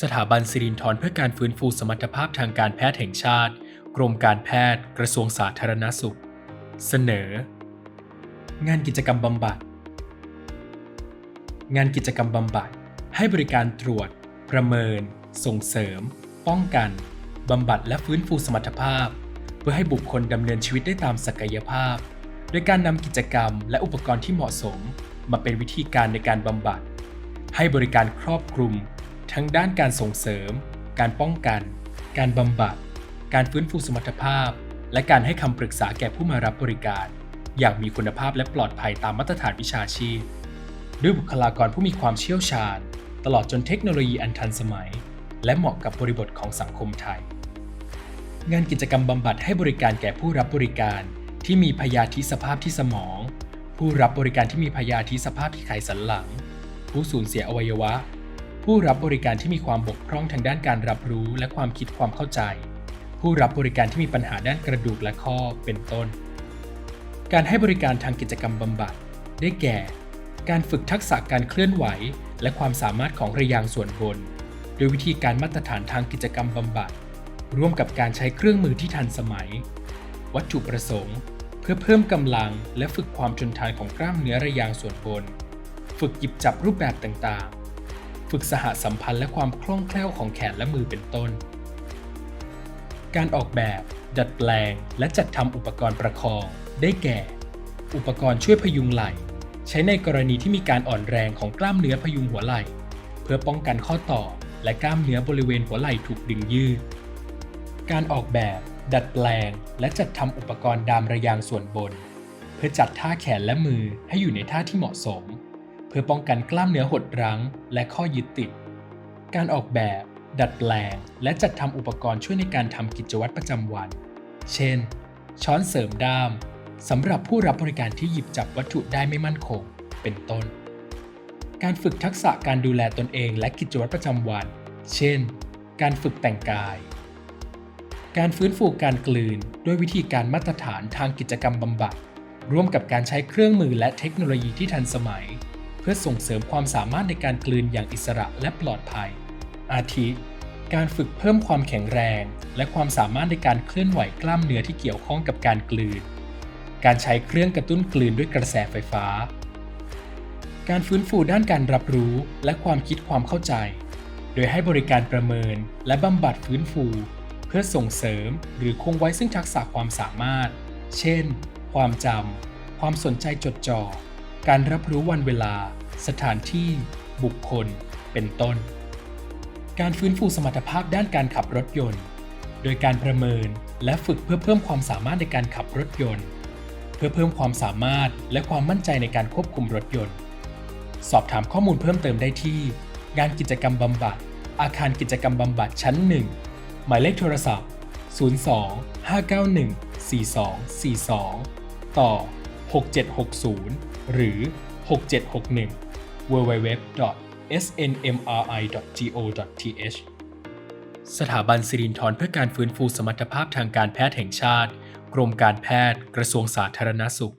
สถาบันสิรินธรเพื่อการฟื้นฟูสมรรถภาพทางการแพทย์แห่งชาติ กรมการแพทย์ กระทรวงสาธารณสุข เสนอ งานกิจกรรมบำบัด งานกิจกรรมบำบัด ให้บริการตรวจ ประเมิน ส่งเสริม ป้องกัน บำบัดและฟื้นฟูสมรรถภาพ เพื่อให้บุคคลดำเนินชีวิตได้ตามศักยภาพ โดยการนำกิจกรรมและอุปกรณ์ที่เหมาะสม มาเป็นวิธีการในการบำบัด ให้บริการครอบคลุม ทั้งด้านการส่งเสริม การป้องกัน การบำบัด การฟื้นฟูสมรรถภาพ และการให้คำปรึกษาแก่ผู้มารับบริการ อย่างมีคุณภาพและปลอดภัยตามมาตรฐานวิชาชีพ ด้วยบุคลากรผู้มีความเชี่ยวชาญ ตลอดจนเทคโนโลยีอันทันสมัย และเหมาะกับบริบทของสังคมไทย งานกิจกรรมบำบัดให้บริการแก่ผู้รับบริการที่มีพยาธิสภาพที่สมอง ผู้รับบริการที่มีพยาธิสภาพที่ไขสันหลัง ผู้สูญเสียอวัยวะ ผู้รับบริการที่มีความบกพร่องทางด้านการรับรู้และความคิดความเข้าใจ ผู้รับบริการที่มีปัญหาด้านกระดูกและข้อเป็นต้น การให้บริการทางกิจกรรมบำบัด ได้แก่ การฝึกทักษะการเคลื่อนไหว และความสามารถของระยางส่วนบน โดยวิธีการมาตรฐานทางกิจกรรมบำบัด ร่วมกับการใช้เครื่องมือที่ทันสมัย วัตถุประสงค์ เพื่อเพิ่มกำลังและฝึกความทนทานของกล้ามเนื้อระยางส่วนบน ฝึกหยิบจับรูปแบบต่างๆ ฝึกสหสัมพันธ์และความคล่องแคล่วของแขนและมือเป็นต้น การออกแบบ ดัดแปลง และจัดทำอุปกรณ์ประคอง ได้แก่ อุปกรณ์ช่วยพยุงไหล่ ใช้ในกรณีที่มีการอ่อนแรงของกล้ามเนื้อพยุงหัวไหล่ เพื่อป้องกันข้อต่อและกล้ามเนื้อบริเวณหัวไหล่ถูกดึงยืด การออกแบบ ดัดแปลง และจัดทำอุปกรณ์ดามระยางส่วนบน เพื่อจัดท่าแขนและมือให้อยู่ในท่าที่เหมาะสม พื่อป้องกันกล้ามเนื้อหดรั้ง และข้อยึดติด การออกแบบ ดัดแปลง และจัดทำอุปกรณ์ช่วยในการทำกิจวัตรประจำวัน เช่น ช้อนเสริมด้ามสำหรับผู้รับบริการที่หยิบจับวัตถุได้ไม่มั่นคง เป็นต้น การฝึกทักษะการดูแลตนเองและกิจวัตรประจำวัน เช่น การฝึกแต่งกาย การฟื้นฟูการกลืนด้วยวิธีการมาตรฐานทางกิจกรรมบำบัด ร่วมกับการใช้เครื่องมือและเทคโนโลยีที่ทันสมัย พื่อส่งเสริมความสามารถในการกลืนอย่างอิสระและปลอดภัย อาทิ การฝึกเพิ่มความแข็งแรง และความสามารถในการเคลื่อนไหวกล้ามเนื้อที่เกี่ยวข้องกับการกลืน การใช้เครื่องกระตุ้นกลืนด้วยกระแสไฟฟ้า การฟื้นฟูด้านการรับรู้และความคิดความเข้าใจ โดยให้บริการประเมินและบำบัดฟื้นฟู เพื่อส่งเสริมหรือคงไว้ซึ่งทักษะความสามารถ เช่น ความจำความสนใจจดจ่อ การรับรู้วันเวลา สถานที่ บุคคล เป็นต้น การฟื้นฟูสมรรถภาพด้านการขับรถยนต์ โดยการประเมินและฝึกเพื่อเพิ่มความสามารถในการขับรถยนต์ เพื่อเพิ่มความสามารถและความมั่นใจในการควบคุมรถยนต์ สอบถามข้อมูลเพิ่มเติมได้ที่ งานกิจกรรมบำบัด อาคารกิจกรรมบำบัดชั้น 1 หมายเลขโทรศัพท์ 02 591 4242 ต่อ 6760 หรือ 6761 www snmri.go.th สถาบันสิรินทรเพื่อการฟื้นฟูสมรรถภาพทางการแพทย์แห่งชาติ กรมการแพทย์ กระทรวงสาธารณสุข